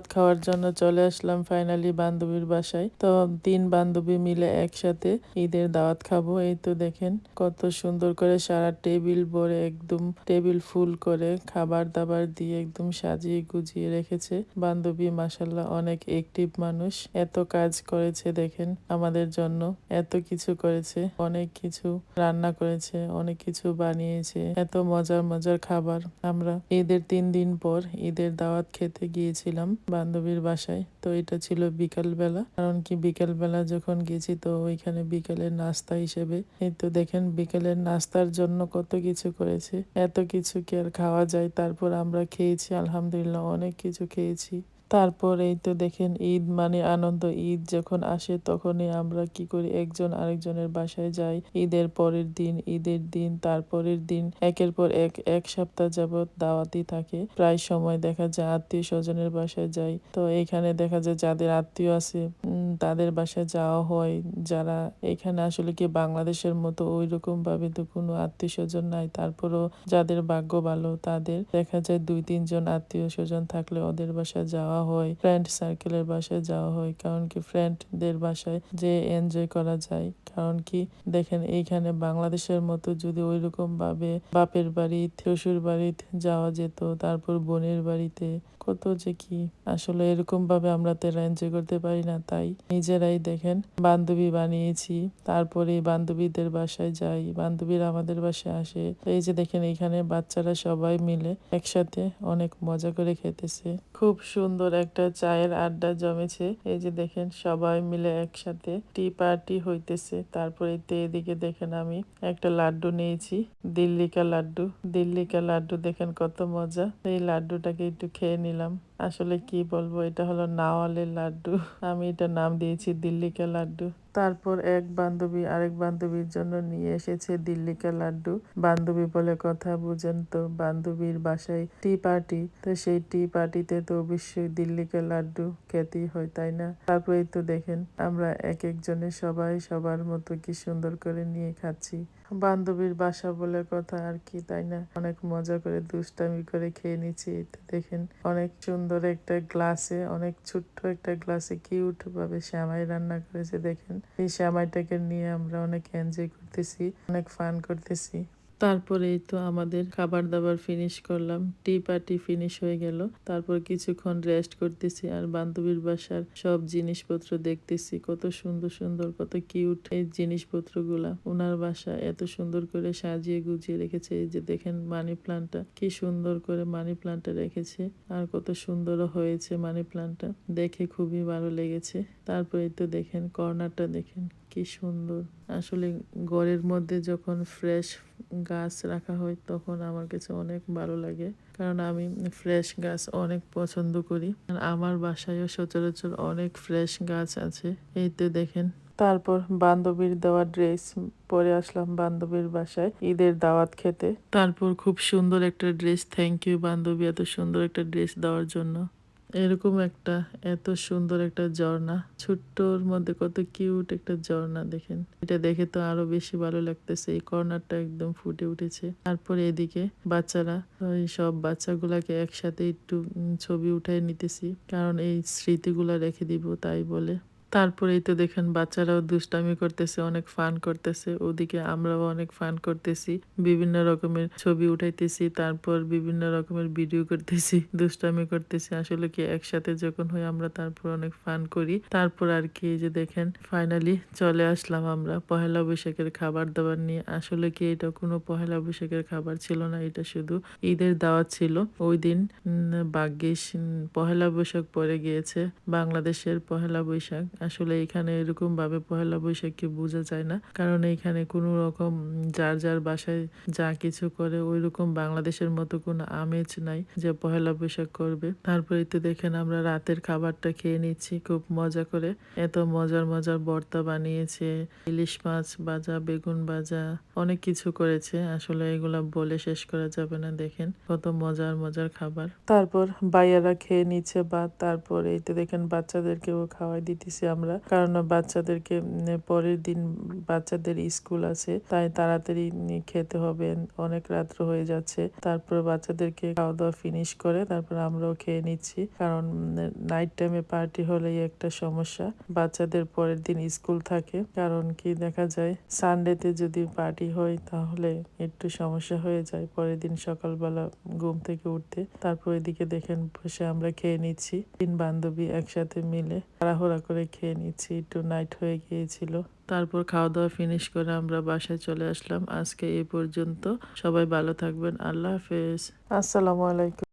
দাওয়াত খাওয়ার জন্য চলে আসলাম ফাইনালি বান্ধবীর বাসায়। তো তিন বান্ধবী মিলে একসাথে ঈদের দাওয়াত খাব। এই তো দেখেন কত সুন্দর করে সারা টেবিল ভরে একদম টেবিল ফুল করে খাবার দাবার দিয়ে একদম সাজিয়ে গুজিয়ে রেখেছে। বান্ধবী মাসাল্লাহ অনেক অ্যাক্টিভ মানুষ। এত কাজ করেছে দেখেন আমাদের জন্য। এত কিছু করেছে, অনেক কিছু রান্না করেছে, অনেক কিছু বানিয়েছে। এত মজার মজার খাবার। আমরা ঈদের তিন দিন পর ঈদের দাওয়াত খেতে গিয়েছিলাম। বান্ধবীর বাসায়। তো এটা ছিল বিকাল বেলা কারণ কি বিকাল বেলা যখন গেছি, তো ওইখানে বিকালের নাস্তা হিসেবে। এই তো দেখেন, বিকালের নাস্তার জন্য কত কিছু করেছে। এত কিছু কি আর খাওয়া যায়? তারপর আমরা খেয়েছি, আলহামদুলিল্লাহ, অনেক কিছু খেয়েছি। তারপর এই তো দেখেন ঈদ মানে আনন্দ। ঈদ যখন আসে তখনই আমরা কি করি? একজন আরেকজনের বাসায় যাই। ঈদের পরের দিন, ঈদের দিন, তারপরের দিন, একের পর এক এক সপ্তাহ যাবৎ দাওয়াতি থাকে। প্রায় সময় দেখা যায় আত্মীয় স্বজনের বাসায় যাই। তো এখানে দেখা যায় যাদের আত্মীয় আছে তাদের বাসায় যাওয়া হয়। যারা এখানে আসলে কি বাংলাদেশের মতো ওই রকম ভাবে তো কোনো আত্মীয় স্বজন নাই। তারপরও যাদের ভাগ্য ভালো, তাদের দেখা যায় দুই, তিনজন আত্মীয় স্বজন থাকলে ওদের বাসায় যাওয়া হয়। ফ্রেন্ড সার্কেলের বাসায় যাওয়া হয়। কারণ কি ফ্রেন্ডদের বাসায় যে এনজয় করা যায়। কারণ কি দেখেন এইখানে বাংলাদেশের মতো যদি ওই ভাবে বাপের বাড়ি, শ্বশুর বাড়িতে যাওয়া যেত, তারপর বোনের বাড়িতে কত যে কি আসলে এরকম ভাবে আমরা তো এনজয় করতে পারি না। তাই নিজেরাই দেখেন, বান্ধবী বানিয়েছি, তারপরে বান্ধবীদের বাসায় যাই, বান্ধবীরা আমাদের বাসায় আসে। এই যে দেখেন, এখানে বাচ্চারা সবাই মিলে একসাথে অনেক মজা করে খেতেছে। খুব সুন্দর একটা চায়ের আড্ডা জমেছে। এই যে দেখেন, সবাই মিলে একসাথে টি পার্টি হইতেছে। তারপরে তো এদিকে দেখেন, আমি একটা লাড্ডু নিয়েছি, দিল্লিকা লাড্ডু। দিল্লিকা লাড্ডু, দেখেন কত মজা। এই লাড্ডুটাকে একটু খেয়ে নিলাম। আসলে কি বলব এটা হলো নাওয়ালের লাড্ডু। আমি এটা নাম দিয়েছি দিল্লিকে লাড্ডু। তারপর এক বান্ধবী আরেক বান্ধবীর জন্য নিয়ে এসেছে দিল্লিকা লাড্ডু। বান্ধবী বলে কথা, বুঝেন তো, বান্ধবীর বাসায় টি পার্টি তো সেই টি পার্টিতে তো অবশ্যই দিল্লিকা লাড্ডু খেতেই হয়, তাই না? তারপরেই তো দেখেন, আমরা এক একজনে সবাই সবার মতো কি সুন্দর করে নিয়ে খাচ্ছি। বান্ধবীর বাসা বলে কথা, আর কি, তাই না? অনেক মজা করে দুষ্টামি করে খেয়ে নিচ্ছি। দেখেন, অনেক সুন্দর একটা গ্লাসে, অনেক ছোট্ট একটা গ্লাসে কিউট ভাবে শ্যামাই রান্না করেছে, দেখেন। এই শ্যামাইটাকে নিয়ে আমরা অনেক এনজয় করতেছি অনেক ফান করতেছি। তারপরে এই তো আমাদের খাবার দাবার ফিনিশ করলাম। টি পার্টি ফিনিশ হয়ে গেল। তারপর কিছুক্ষণ রেস্ট করতেছি আর বান্ধবীর বাসার সব জিনিসপত্র দেখতেছি। কত সুন্দর সুন্দর, কত কিউট এই জিনিসপত্রগুলা। ওনার বাসা এত সুন্দর করে সাজিয়ে গুজিয়ে রেখেছে। এই যে দেখেন মানি প্লান্টটা কি সুন্দর করে মানি প্লান্টটা রেখেছে। আর কত সুন্দরও হয়েছে মানি প্লান্টটা দেখে খুবই ভালো লেগেছে। তারপরে তো দেখেন কর্নারটা দেখেন। কি সুন্দর। আসলে ঘরের মধ্যে যখন ফ্রেশ গাছ রাখা হয়, তখন আমার কাছে অনেক ভালো লাগে। কারণ আমি ফ্রেশ গাছ অনেক পছন্দ করি। আমার বাসায়ও সচরাচর অনেক ফ্রেশ গাছ আছে। এই তো দেখেন। তারপর বান্ধবীর দেওয়া ড্রেস পরে আসলাম বান্ধবীর বাসায় ঈদের দাওয়াত খেতে। তারপর খুব সুন্দর একটা ড্রেস থ্যাংক ইউ বান্ধবী, এত সুন্দর একটা ড্রেস দেওয়ার জন্য। এরকম একটা এত সুন্দর একটা ঝর্ণা। ছোট্টর মধ্যে কত কিউট একটা ঝর্ণা, দেখেন। এটা দেখে তো আরও বেশি ভালো লাগতেছে। এই কর্নারটা একদম ফুটে উঠেছে। তারপরে এদিকে বাচ্চারা, ওই সব বাচ্চাগুলাকে একসাথে একটু ছবি উঠাই নিতেছি। কারণ এই স্মৃতিগুলা রেখে দিব, তাই বলে। তারপরেই তো দেখেন বাচ্চারাও দুষ্টামি করতেছে, অনেক ফান করতেছে। ওদিকে আমরাও অনেক ফান করতেছি। বিভিন্ন রকমের ছবি উঠাইতেছি, তারপর বিভিন্ন রকমের ভিডিও করতেছি, দুষ্টামি করতেছি। আসলে কি একসাথে যখন হই আমরা তারপর অনেক ফান করি। তারপর আর কি যে দেখেন ফাইনালি চলে আসলাম আমরা পহেলা বৈশাখের খাবার দাবার নিয়ে। আসলে কি এটা কোনো পহেলা বৈশাখের খাবার ছিল না, এটা শুধু ঈদের দাওয়াত ছিল। ওই দিন ভাগ্যিস পহেলা বৈশাখ পরে গিয়েছে বাংলাদেশের পহেলা বৈশাখ। আসলে এখানে এরকম ভাবে পহেলা বৈশাখকে বোঝা যায় না। কারণ এখানে কোনো রকম যার যার বাসায় যা কিছু করে ওই রকম বাংলাদেশের মতো কোনো আমেজ নাই যে পহেলা বৈশাখ করবে। তারপরে তো দেখেন আমরা রাতের খাবারটা খেয়ে নিচ্ছি, খুব মজা করে। এত মজার মজার ভর্তা বানিয়েছে, ইলিশ মাছ ভাজা, বেগুন ভাজা, অনেক কিছু করেছে। আসলে এগুলা বলে শেষ করা যাবে না, দেখেন কত মজার মজার খাবার। তারপর বাইয়ারা খেয়ে নিচ্ছে বা তারপর এই তো দেখেন বাচ্চাদেরকেও খাওয়াই দিতেছি। আমরা। কারণ বাচ্চাদেরকে পরের দিন বাচ্চাদের স্কুল আছে, তাই তাড়াতাড়ি খেতে হবে। অনেক রাত্র হয়ে যাচ্ছে। তারপর বাচ্চাদেরকে খাওয়া দাওয়া ফিনিশ করে তারপর আমরাও খেয়ে নিচ্ছি। কারণ নাইট টাইমে পার্টি হলেই একটা সমস্যা। বাচ্চাদের পরের দিন স্কুল থাকে। কারণ কি দেখা যায় সানডেতে যদি পার্টি হয় তাহলে একটু সমস্যা হয়ে যায় পরের দিন সকালবেলা ঘুম থেকে উঠতে। তারপর এদিকে দেখেন বসে আমরা খেয়ে নিচ্ছি। তিন বান্ধবী একসাথে মিলে তাড়াহুড়া করে খেয়ে নিচ্ছি, একটু নাইট হয়ে গিয়েছিল। তারপর খাওয়া দাওয়া ফিনিশ করে আমরা বাসায় চলে আসলাম। আজকে এ পর্যন্ত। সবাই ভালো থাকবেন। আল্লাহ হাফেজ। আসসালামু আলাইকুম।